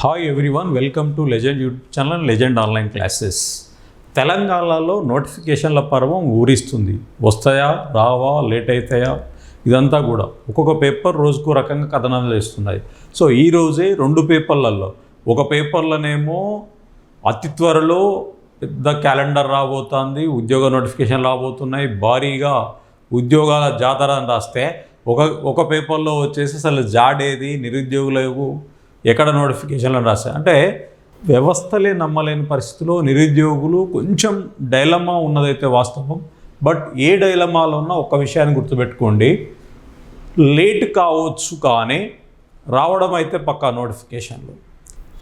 Hi everyone welcome to legend YouTube channel legend online classes తెలంగాణలో నోటిఫికేషన్ల పర్వం ఊరిస్తుంది. వస్తాయా? రావా? లేట్ అవుతాయా? ఇదంతా కూడా ఒక్కొక్క పేపర్ రోజుకు రకంగా కథనాలు చేస్తున్నాయి. సో ఈ రోజే రెండు పేపర్లలో ఒక పేపర్లోనేమో అతి త్వరలో పెద్ద క్యాలెండర్ రాబోతుంది ఉద్యోగ నోటిఫికేషన్ రాబోతున్నాయి భారీగా ఉద్యోగాల జాతర అని రాస్తే ఒక ఒక పేపర్లో వచ్చేసి అసలు జాడేది నిరుద్యోగులకు ఎక్కడ నోటిఫికేషన్లు రాస్తాయి అంటే వ్యవస్థలే నమ్మలేని పరిస్థితిలో నిరుద్యోగులు కొంచెం డైలమా ఉన్నదైతే వాస్తవం. బట్ ఏ డైలమాలో ఉన్నా ఒక విషయాన్ని గుర్తుపెట్టుకోండి. లేట్ కావచ్చు కానీ రావడం అయితే పక్కా నోటిఫికేషన్లు.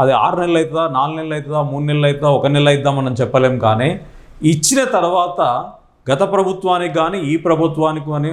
అది ఆరు నెలలు అవుతుందా నాలుగు నెలలు అవుతుందా మూడు నెలలు అవుతుందా ఒక నెల అవుతుందా మనం చెప్పలేం కానీ ఇచ్చిన తర్వాత గత ప్రభుత్వానికి కానీ ఈ ప్రభుత్వానికి కానీ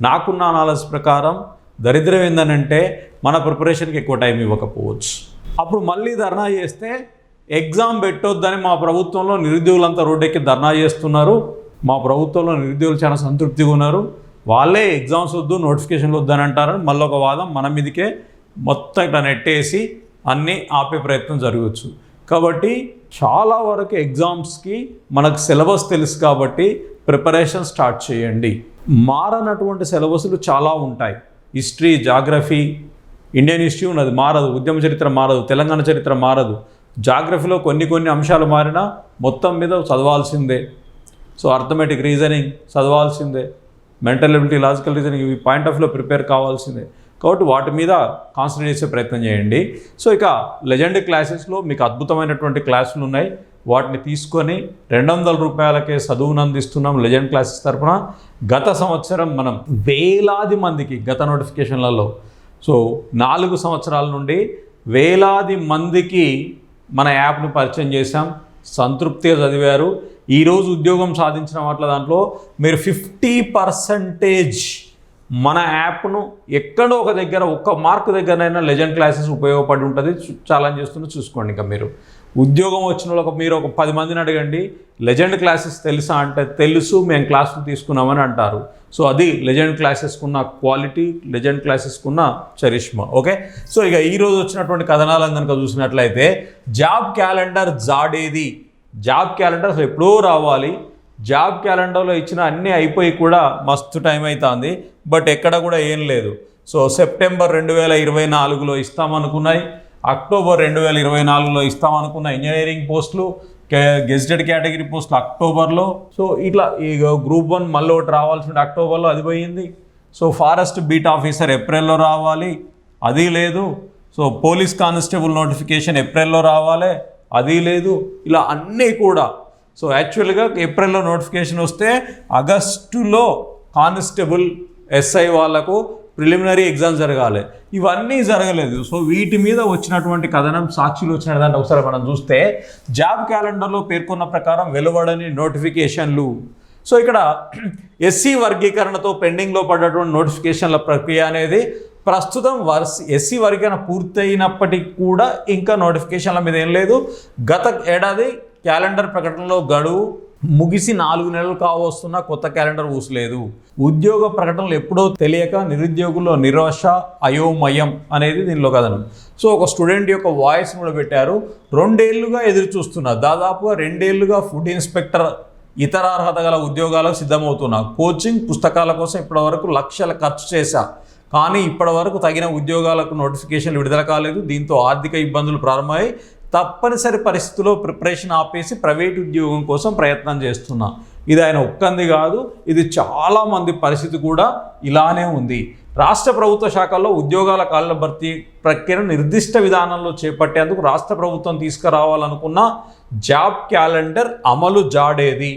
నాకున్న నాలెడ్జ్ ప్రకారం దరిద్రం ఏందనంటే మన ప్రిపరేషన్కి ఎక్కువ టైం ఇవ్వకపోవచ్చు. అప్పుడు మళ్ళీ ధర్నా చేస్తే ఎగ్జామ్ పెట్టొద్దని మా ప్రభుత్వంలో నిరుద్యోగులంతా రోడ్డెక్కి ధర్నా చేస్తున్నారు. మా ప్రభుత్వంలో నిరుద్యోగులు చాలా సంతృప్తిగా ఉన్నారు. వాళ్ళే ఎగ్జామ్స్ వద్దు నోటిఫికేషన్లు వద్దని అంటారు. మళ్ళీ ఒక వాదం మన మీదకే మొత్తం ఇట్లా నెట్టేసి అన్నీ ఆపే ప్రయత్నం జరగవచ్చు కాబట్టి చాలా వరకు ఎగ్జామ్స్కి మనకు సిలబస్ తెలుసు కాబట్టి ప్రిపరేషన్ స్టార్ట్ చేయండి. మారనటువంటి సిలబస్లు చాలా ఉంటాయి. హిస్టరీ జాగ్రఫీ ఇండియన్ హిస్టరీ ఉన్నది మారదు ఉద్యమ చరిత్ర మారదు తెలంగాణ చరిత్ర మారదు. జాగ్రఫీలో కొన్ని కొన్ని అంశాలు మారినా మొత్తం మీద చదవాల్సిందే. సో అర్థమెటిక్ రీజనింగ్ చదవాల్సిందే. మెంటల్ ఎబిలిటీ లాజికల్ రీజనింగ్ ఇవి పాయింట్ ఆఫ్ వ్యూలో ప్రిపేర్ కావాల్సిందే. కాబట్టి వాటి మీద కాన్సన్ట్రేట్ చేసే ప్రయత్నం చేయండి. సో ఇక లెజెండ్ క్లాసెస్లో మీకు అద్భుతమైనటువంటి క్లాసులు ఉన్నాయి. వాటిని తీసుకొని రెండు వందల రూపాయలకే చదువును అందిస్తున్నాం లెజెండ్ క్లాసెస్ తరఫున గత సంవత్సరం మనం వేలాది మందికి గత నోటిఫికేషన్లలో సో నాలుగు సంవత్సరాల నుండి వేలాది మందికి మన యాప్ను పరిచయం చేశాం. సంతృప్తిగా చదివారు. ఈరోజు ఉద్యోగం సాధించిన వాటి దాంట్లో మీరు ఫిఫ్టీ పర్సంటేజ్ మన యాప్ను ఎక్కడో ఒక దగ్గర ఒక్క మార్క్ దగ్గరనైనా లెజెండ్ క్లాసెస్ ఉపయోగపడి ఉంటుంది. ఛాలెంజ్ చేస్తున్న చూసుకోండి ఇంకా మీరు. ఉద్యోగం వచ్చిన వాళ్ళకి మీరు ఒక పది మందిని అడగండి. లెజెండ్ క్లాసెస్ తెలుసా అంటే తెలుసు మేము క్లాసులు తీసుకున్నామని అంటారు. సో అది లెజెండ్ క్లాసెస్కున్న క్వాలిటీ లెజెండ్ క్లాసెస్కున్న చరిష్మా ఓకే సో ఇక ఈరోజు వచ్చినటువంటి కథనాలను కనుక చూసినట్లయితే జాబ్ క్యాలెండర్ జాడేది. జాబ్ క్యాలెండర్ అసలు ఎప్పుడో రావాలి. జాబ్ క్యాలెండర్లో ఇచ్చిన అన్నీ అయిపోయి కూడా మస్తు టైం అవుతుంది బట్ ఎక్కడ కూడా ఏం లేదు. సో సెప్టెంబర్ రెండు వేల ఇరవై నాలుగులో ఇస్తామనుకున్నాయి. అక్టోబర్ రెండు వేల ఇరవై నాలుగులో ఇస్తామనుకున్న ఇంజనీరింగ్ పోస్టులు గెజిటెడ్ కేటగిరీ పోస్టులు అక్టోబర్లో. సో ఇట్లా ఈ గ్రూప్ వన్ మళ్ళీ ఒకటి రావాల్సిన అక్టోబర్లో అది పోయింది. సో ఫారెస్ట్ బీట్ ఆఫీసర్ ఏప్రిల్లో రావాలి. అది లేదు. సో పోలీస్ కానిస్టేబుల్ నోటిఫికేషన్ ఏప్రిల్లో రావాలి. అది లేదు. ఇలా అన్నీ కూడా. సో యాక్చువల్గా ఏప్రిల్లో నోటిఫికేషన్ వస్తే ఆగస్టులో కానిస్టేబుల్ ఎస్ఐ వాళ్ళకు ప్రిలిమినరీ ఎగ్జామ్ జరగాలి. ఇవన్నీ జరగలేదు. సో వీటి మీద వచ్చినటువంటి కథనం సాక్షులు వచ్చిన దాంట్లో ఒకసారి మనం చూస్తే జాబ్ క్యాలెండర్లో పేర్కొన్న ప్రకారం వెలువడని నోటిఫికేషన్లు. సో ఇక్కడ ఎస్సీ వర్గీకరణతో పెండింగ్లో పడ్డటువంటి నోటిఫికేషన్ల ప్రక్రియ అనేది ప్రస్తుతం వర్స్ ఎస్సీ వర్గీకరణ పూర్తయినప్పటికీ కూడా ఇంకా నోటిఫికేషన్ల మీద ఏం లేదు. గత ఏడాది క్యాలెండర్ ప్రకటనలో గడువు ముగిసి నాలుగు నెలలు కావస్తున్న కొత్త క్యాలెండర్ ఊసలేదు. ఉద్యోగ ప్రకటనలు ఎప్పుడో తెలియక నిరుద్యోగుల్లో నిరాశ అయోమయం అనేది దీనిలో కథనం. సో ఒక స్టూడెంట్ యొక్క వాయిస్ కూడా పెట్టారు. రెండేళ్ళుగా ఎదురు చూస్తున్నా దాదాపుగా రెండేళ్ళుగా ఫుడ్ ఇన్స్పెక్టర్ ఇతర అర్హత గల ఉద్యోగాలకు సిద్ధమవుతున్నా కోచింగ్ పుస్తకాల కోసం ఇప్పటివరకు లక్షల ఖర్చు చేశా. కానీ ఇప్పటివరకు తగిన ఉద్యోగాలకు నోటిఫికేషన్లు విడుదల కాలేదు. దీంతో ఆర్థిక ఇబ్బందులు ప్రారంభమై తప్పనిసరి పరిస్థితుల్లో ప్రిపరేషన్ ఆపేసి ప్రైవేట్ ఉద్యోగం కోసం ప్రయత్నం చేస్తున్నా. ఇది ఆయన ఒక్కంది కాదు ఇది చాలామంది పరిస్థితి కూడా ఇలానే ఉంది. రాష్ట్ర ప్రభుత్వ శాఖల్లో ఉద్యోగాల కాళ్ళ భర్తీ ప్రక్రియను నిర్దిష్ట విధానంలో చేపట్టేందుకు రాష్ట్ర ప్రభుత్వం తీసుకురావాలనుకున్న జాబ్ క్యాలెండర్ అమలు జాడేది.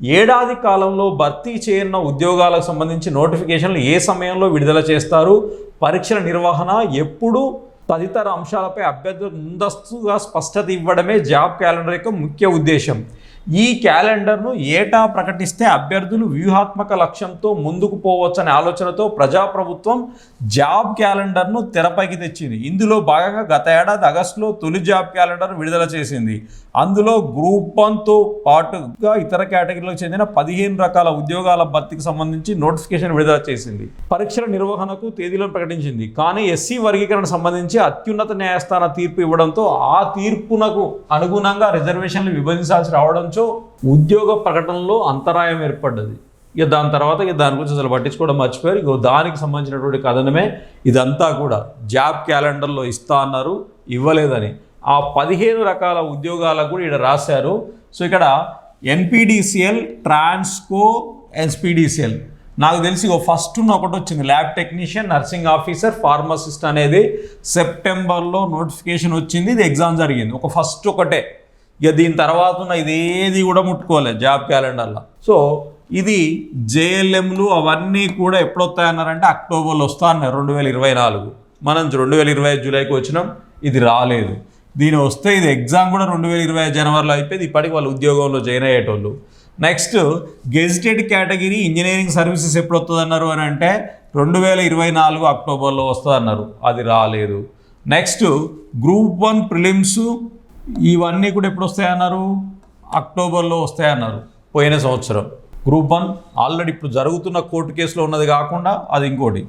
ఏడాది కాలంలో భర్తీ చేయనున్న ఉద్యోగాలకు సంబంధించి నోటిఫికేషన్లు ఏ సమయంలో విడుదల చేస్తారు? పరీక్షల నిర్వహణ ఎప్పుడు? తదితర అంశాలపై అభ్యర్థులకు ముందస్తుగా స్పష్టత ఇవ్వడమే జాబ్ క్యాలెండర్ యొక్క ముఖ్య ఉద్దేశం. ఈ క్యాలెండర్ను ఏటా ప్రకటిస్తే అభ్యర్థులు వ్యూహాత్మక లక్ష్యంతో ముందుకు పోవచ్చనే ఆలోచనతో ప్రజాప్రభుత్వం జాబ్ క్యాలెండర్ను తెరపైకి తెచ్చింది. ఇందులో భాగంగా గత ఏడాది ఆగస్టులో తొలి జాబ్ క్యాలెండర్ విడుదల చేసింది. అందులో గ్రూప్ వన్తో పాటుగా ఇతర కేటగిరీలకు చెందిన పదిహేను రకాల ఉద్యోగాల భర్తీకి సంబంధించి నోటిఫికేషన్ విడుదల చేసింది. పరీక్షల నిర్వహణకు తేదీలను ప్రకటించింది. కానీ ఎస్సీ వర్గీకరణ సంబంధించి అత్యున్నత న్యాయస్థాన తీర్పు ఇవ్వడంతో ఆ తీర్పునకు అనుగుణంగా రిజర్వేషన్లు విభజించాల్సి రావడంతో ఉద్యోగ ప్రకటనలో అంతరాయం ఏర్పడ్డది. ఇక దాని తర్వాత ఇక దాని గురించి అసలు పట్టించుకోవడం మర్చిపోయారు. ఇక దానికి సంబంధించినటువంటి కథనమే ఇదంతా కూడా. జాబ్ క్యాలెండర్లో ఇస్తా అన్నారు ఇవ్వలేదని. ఆ పదిహేను రకాల ఉద్యోగాలకు కూడా ఇక్కడ రాశారు. సో ఇక్కడ ఎన్పిడిసిఎల్ ట్రాన్స్కో ఎన్స్పిడిసిఎల్ నాకు తెలిసి ఫస్ట్ ఉన్న ఒకటి వచ్చింది. Lab technician nursing officer pharmacist అనేది సెప్టెంబర్లో నోటిఫికేషన్ వచ్చింది. ఇది ఎగ్జామ్ జరిగింది. ఒక ఫస్ట్ ఒకటే. ఇక దీని తర్వాత ఉన్న ఇదేది కూడా ముట్టుకోలేదు జాబ్ క్యాలెండర్లో. సో ఇది జేఎల్ఎంలు అవన్నీ కూడా ఎప్పుడు వస్తాయన్నారంటే అక్టోబర్లో వస్తా అన్నారు రెండు వేల ఇరవై నాలుగు. మనం రెండు వేల ఇరవై ఐదు జూలైకి వచ్చినాం ఇది రాలేదు. దీని వస్తే ఇది ఎగ్జామ్ కూడా రెండు వేల ఇరవై జనవరిలో అయిపోయింది ఇప్పటికి వాళ్ళు ఉద్యోగంలో join అయ్యేటోళ్ళు. Next gazetted category engineering services ఎప్పుడు వస్తుంది అన్నారు అని అంటే రెండు వేల ఇరవై నాలుగు అక్టోబర్లో వస్తుంది అన్నారు అది రాలేదు. నెక్స్ట్ గ్రూప్ వన్ ప్రిలిమ్స్ ఇవన్నీ కూడా ఎప్పుడు వస్తాయన్నారు అక్టోబర్లో వస్తాయన్నారు పోయిన సంవత్సరం. గ్రూప్ వన్ ఆల్రెడీ ఇప్పుడు జరుగుతున్న కోర్టు కేసులో ఉన్నది కాకుండా అది ఇంకోటి.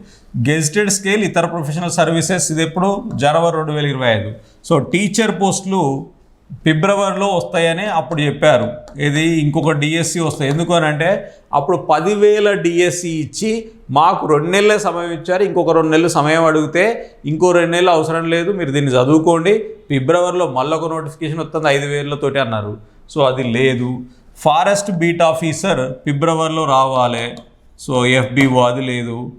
గెజిటెడ్ స్కేల్ ఇతర ప్రొఫెషనల్ సర్వీసెస్ ఇది ఎప్పుడు? జనవరి రెండు వేల ఇరవై ఐదు. సో టీచర్ పోస్టులు ఫిబ్రవరిలో వస్తాయని అప్పుడు చెప్పారు. ఇది ఇంకొక డిఎస్సి వస్తాయి ఎందుకు అని అంటే అప్పుడు పదివేల డిఎస్సి ఇచ్చి మాకు రెండు నెలలే సమయం ఇచ్చారు. ఇంకొక రెండు నెలలు సమయం అడిగితే ఇంకో రెండు నెలలు అవసరం లేదు. మీరు దీన్ని చదువుకోండి. ఫిబ్రవరిలో మళ్ళొక నోటిఫికేషన్ వస్తుంది ఐదు వేలతోటి అన్నారు. సో అది లేదు. ఫారెస్ట్ బీట్ ఆఫీసర్ ఫిబ్రవరిలో రావాలి. సో ఎఫ్బిఓ అది లేదు.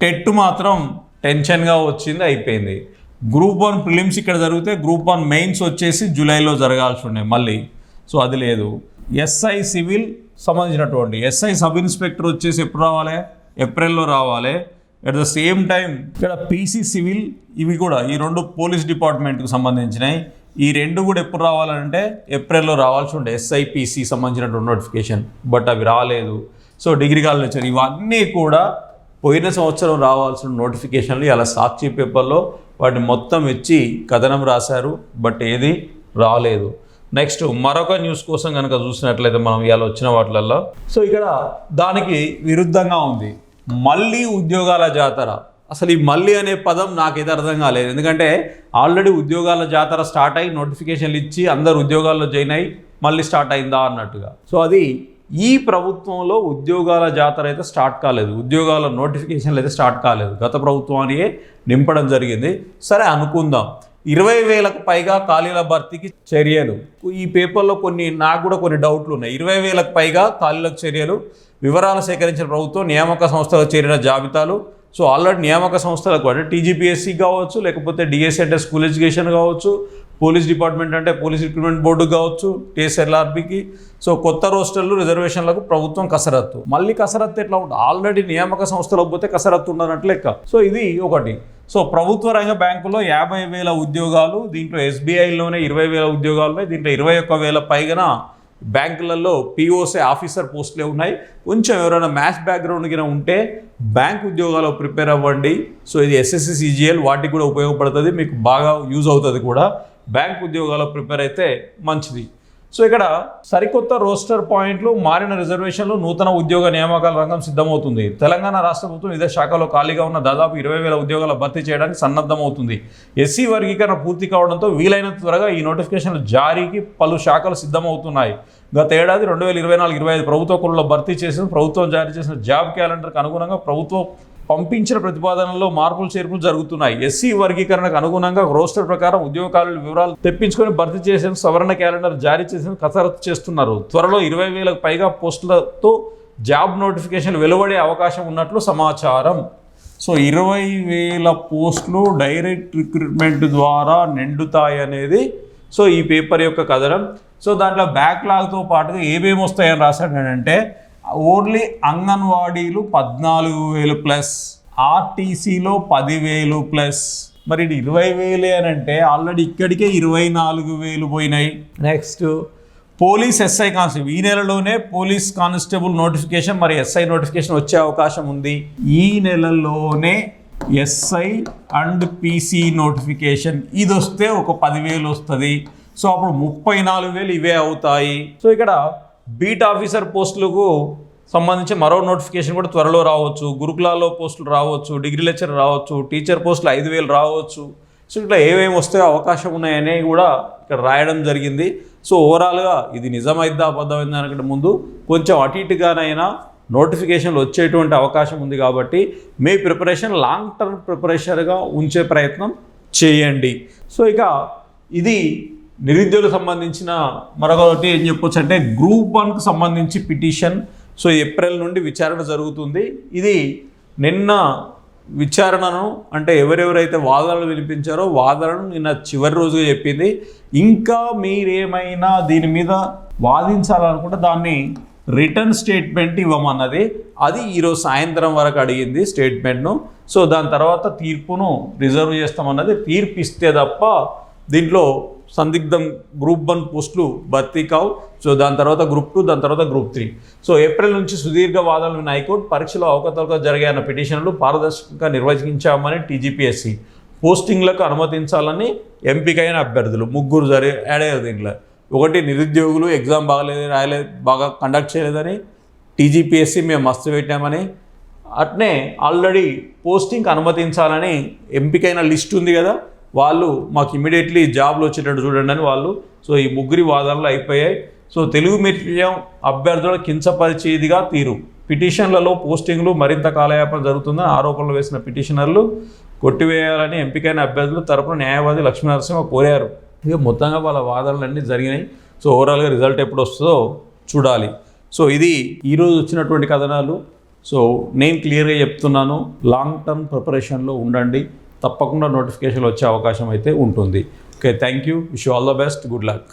టెట్ మాత్రం టెన్షన్గా వచ్చింది అయిపోయింది. గ్రూప్ వన్ ప్రిలిమ్స్ ఇక్కడ జరిగితే గ్రూప్ వన్ మెయిన్స్ వచ్చేసి జూలైలో జరగాల్సి ఉండే మళ్ళీ. సో అది లేదు. ఎస్ఐ సివిల్ సంబంధించినటువంటి ఎస్ఐ సబ్ ఇన్స్పెక్టర్ వచ్చేసి ఎప్పుడు రావాలి? ఏప్రిల్లో రావాలి. అట్ ద సేమ్ టైం ఇక్కడ పీసీ సివిల్ ఇవి కూడా ఈ రెండు పోలీస్ డిపార్ట్మెంట్కి సంబంధించినవి. ఈ రెండు కూడా ఎప్పుడు రావాలంటే ఏప్రిల్లో రావాల్సి ఉండే ఎస్ఐపిసి సంబంధించినటువంటి నోటిఫికేషన్. బట్ అవి రాలేదు. సో డిగ్రీ కాలేజ్ వచ్చారు. ఇవన్నీ కూడా పోయిన సంవత్సరం రావాల్సిన నోటిఫికేషన్లు ఇలా సాక్షి పేపర్లో వాటిని మొత్తం ఇచ్చి కథనం రాశారు బట్ ఏది రాలేదు. నెక్స్ట్ మరొక న్యూస్ కోసం కనుక చూసినట్లయితే మనం ఇవాళ వచ్చిన వాటిలలో సో ఇక్కడ దానికి విరుద్ధంగా ఉంది. మళ్ళీ ఉద్యోగాల జాతర. అసలు ఈ మళ్ళీ అనే పదం నాకైతే అర్థం కాలేదు. ఎందుకంటే ఆల్రెడీ ఉద్యోగాల జాతర స్టార్ట్ అయ్యి నోటిఫికేషన్లు ఇచ్చి అందరు ఉద్యోగాల్లో జాయిన్ అయ్యి మళ్ళీ స్టార్ట్ అయిందా అన్నట్టుగా. సో అది ఈ ప్రభుత్వంలో ఉద్యోగాల జాతర అయితే స్టార్ట్ కాలేదు. ఉద్యోగాల నోటిఫికేషన్లు అయితే స్టార్ట్ కాలేదు. గత ప్రభుత్వానికే నింపడం జరిగింది. సరే అనుకుందాం. ఇరవై వేలకు పైగా ఖాళీల భర్తీకి చర్యలు. ఈ పేపర్లో కొన్ని నాకు కూడా కొన్ని డౌట్లు ఉన్నాయి. ఇరవై వేలకు పైగా ఖాళీలకు చర్యలు. వివరాలు సేకరించిన ప్రభుత్వం నియామక సంస్థలకు చేరిన జాబితాలు. సో ఆల్రెడీ నియామక సంస్థలకు అంటే టీజీపీఎస్సీ కావచ్చు లేకపోతే డిఎస్సీ అంటే స్కూల్ ఎడ్యుకేషన్ కావచ్చు పోలీస్ డిపార్ట్మెంట్ అంటే పోలీస్ రిక్రూట్మెంట్ బోర్డు కావచ్చు టీఎస్ఎల్ఆర్బికి సో కొత్త రోస్టర్లు రిజర్వేషన్లకు ప్రభుత్వం కసరత్తు. మళ్ళీ కసరత్తు ఎట్లా ఉంటుంది ఆల్రెడీ నియామక సంస్థలకు పోతే కసరత్తు ఉండనట్లు లెక్క. సో ఇది ఒకటి. సో ప్రభుత్వ రంగ బ్యాంకులో యాభై వేల ఉద్యోగాలు దీంట్లో ఎస్బీఐలోనే ఇరవై వేల ఉద్యోగాలు ఉన్నాయి దీంట్లో ఇరవై ఒక్క వేల పైగా బ్యాంకులలో పిఓసీ ఆఫీసర్ పోస్టులే ఉన్నాయి. కొంచెం ఎవరైనా మ్యాథ్స్ బ్యాక్గ్రౌండ్ కింద ఉంటే బ్యాంక్ ఉద్యోగాలు ప్రిపేర్ అవ్వండి. సో ఇది ఎస్ఎస్సి సిజిఎల్ వాటికి కూడా ఉపయోగపడుతుంది మీకు బాగా యూజ్ అవుతుంది కూడా. బ్యాంక్ ఉద్యోగాలు ప్రిపేర్ అయితే మంచిది. సో ఇక్కడ సరికొత్త రోస్టర్ పాయింట్లు మారిన రిజర్వేషన్లు నూతన ఉద్యోగ నియామకాల రంగం సిద్ధమవుతుంది. తెలంగాణ రాష్ట్ర ప్రభుత్వం ఇదే శాఖలో ఖాళీగా ఉన్న దాదాపు ఇరవై వేల ఉద్యోగాల భర్తీ చేయడానికి సన్నద్ధమవుతుంది. ఎస్సీ వర్గీకరణ పూర్తి కావడంతో వీలైనంత త్వరగా ఈ నోటిఫికేషన్లు జారీకి పలు శాఖలు సిద్ధమవుతున్నాయి. గత ఏడాది రెండు వేల ఇరవై నాలుగు ఇరవై ఐదు ప్రభుత్వ కులలో భర్తీ చేసిన ప్రభుత్వం జారీ చేసిన జాబ్ క్యాలెండర్కి అనుగుణంగా ప్రభుత్వం పంపించిన ప్రతిపాదనలో మార్పులు చేర్పులు జరుగుతున్నాయి. ఎస్సీ వర్గీకరణకు అనుగుణంగా రోస్టర్ ప్రకారం ఉద్యోగాల వివరాలు తెప్పించుకొని భర్తీ చేసిన సవరణ క్యాలెండర్ జారీ చేసిన కసరత్తు చేస్తున్నారు. త్వరలో ఇరవై వేలకు పైగా పోస్టులతో జాబ్ నోటిఫికేషన్ వెలువడే అవకాశం ఉన్నట్లు సమాచారం. సో ఇరవై వేల పోస్టులు డైరెక్ట్ రిక్రూట్మెంట్ ద్వారా నిండుతాయి అనేది సో ఈ పేపర్ యొక్క కథనం. సో దాంట్లో బ్యాక్లాగ్తో పాటుగా ఏమేమి వస్తాయని రాశాడంటే ఓన్లీ అంగన్వాడీలు పద్నాలుగు వేలు ప్లస్ ఆర్టీసీలో పదివేలు ప్లస్. మరి ఇది ఇరవై వేలే అని అంటే ఆల్రెడీ ఇక్కడికే ఇరవై నాలుగు వేలు పోయినాయి. నెక్స్ట్. పోలీస్ ఎస్ఐ కానిస్టేబుల్ ఈ నెలలోనే పోలీస్ కానిస్టేబుల్ నోటిఫికేషన్ మరి ఎస్ఐ నోటిఫికేషన్ వచ్చే అవకాశం ఉంది. ఈ నెలలోనే ఎస్ఐ అండ్ పీసీ నోటిఫికేషన్ ఇది వస్తే ఒక పదివేలు వస్తుంది. సో అప్పుడు ముప్పై నాలుగు వేలు ఇవే అవుతాయి. సో ఇక్కడ బీట్ ఆఫీసర్ పోస్టులకు సంబంధించి మరో నోటిఫికేషన్ కూడా త్వరలో రావచ్చు. గురుకులాల్లో పోస్టులు రావచ్చు. డిగ్రీ లెక్చర్ రావచ్చు. టీచర్ పోస్టులు ఐదు వేలు రావచ్చు. సో ఇట్లా ఏమేమి వస్తే అవకాశం ఉన్నాయని కూడా ఇక్కడ రాయడం జరిగింది. సో ఓవరాల్గా ఇది నిజమైద్దా అబద్ధమైందా అనకంటే ముందు కొంచెం అటు ఇటుగానైనా నోటిఫికేషన్లు వచ్చేటువంటి అవకాశం ఉంది కాబట్టి మీ ప్రిపరేషన్ లాంగ్ టర్మ్ ప్రిపరేషన్గా ఉంచే ప్రయత్నం చేయండి. సో ఇక ఇది నిరుద్యోగులకు సంబంధించిన మరొకటి ఏం చెప్పొచ్చు అంటే గ్రూప్ వన్కి సంబంధించి పిటిషన్. సో ఏప్రిల్ నుండి విచారణ జరుగుతుంది. ఇది నిన్న విచారణను అంటే ఎవరెవరైతే వాదనలు వినిపించారో వాదనను నిన్న చివరి రోజుగా చెప్పింది. ఇంకా మీరేమైనా దీని మీద వాదించాలనుకుంటే దాన్ని రిటర్న్ స్టేట్మెంట్ ఇవ్వమన్నది. అది ఈరోజు సాయంత్రం వరకు అడిగింది స్టేట్మెంట్ను. సో దాని తర్వాత తీర్పును రిజర్వ్ చేస్తామన్నది. తీర్పు ఇస్తే తప్ప దీంట్లో సందిగ్ధం గ్రూప్ వన్ పోస్టులు భర్తీ కావు. సో దాని తర్వాత గ్రూప్ టూ దాని తర్వాత గ్రూప్ త్రీ. సో ఏప్రిల్ నుంచి సుదీర్ఘ వాదనలు ఉన్న హైకోర్టు పరీక్షలో అవకతవక జరిగిన పిటిషన్లు పారదర్శకంగా నిర్వహించామని టీజీపీఎస్సీ పోస్టింగ్లకు అనుమతించాలని ఎంపికైన అభ్యర్థులు ముగ్గురు జరి యాడ్ అయ్యారు దీంట్లో. ఒకటి నిరుద్యోగులు ఎగ్జామ్ బాగలేదు రాయలేదు బాగా కండక్ట్ చేయలేదని టీజీపీఎస్సీ మేము మస్తు పెట్టామని అట్నే ఆల్రెడీ పోస్టింగ్కి అనుమతించాలని ఎంపికైన లిస్ట్ ఉంది కదా. వాళ్ళు మాకు ఇమీడియట్లీ జాబ్లు వచ్చేటట్టు చూడండి అని వాళ్ళు సో ఈ ముగ్గురి వాదనలు అయిపోయాయి. సో తెలుగు మీడియం అభ్యర్థులను కించపరిచేదిగా తీరు. పిటిషన్లలో పోస్టింగ్లు మరింత కాలయాపన జరుగుతుందని ఆరోపణలు వేసిన పిటిషనర్లు కొట్టివేయాలని ఎంపికైన అభ్యర్థులు తరపున న్యాయవాది లక్ష్మీనరసింహ కోరారు. ఇక మొత్తంగా వాళ్ళ వాదనలన్నీ జరిగినాయి. సో ఓవరాల్గా రిజల్ట్ ఎప్పుడు వస్తుందో చూడాలి. సో ఇది ఈరోజు వచ్చినటువంటి కథనాలు. సో నేను క్లియర్గా చెప్తున్నాను లాంగ్ టర్మ్ ప్రిపరేషన్లో ఉండండి. తప్పకుండా నోటిఫికేషన్ వచ్చే అవకాశం అయితే ఉంటుంది. Okay thank you wish all the best good luck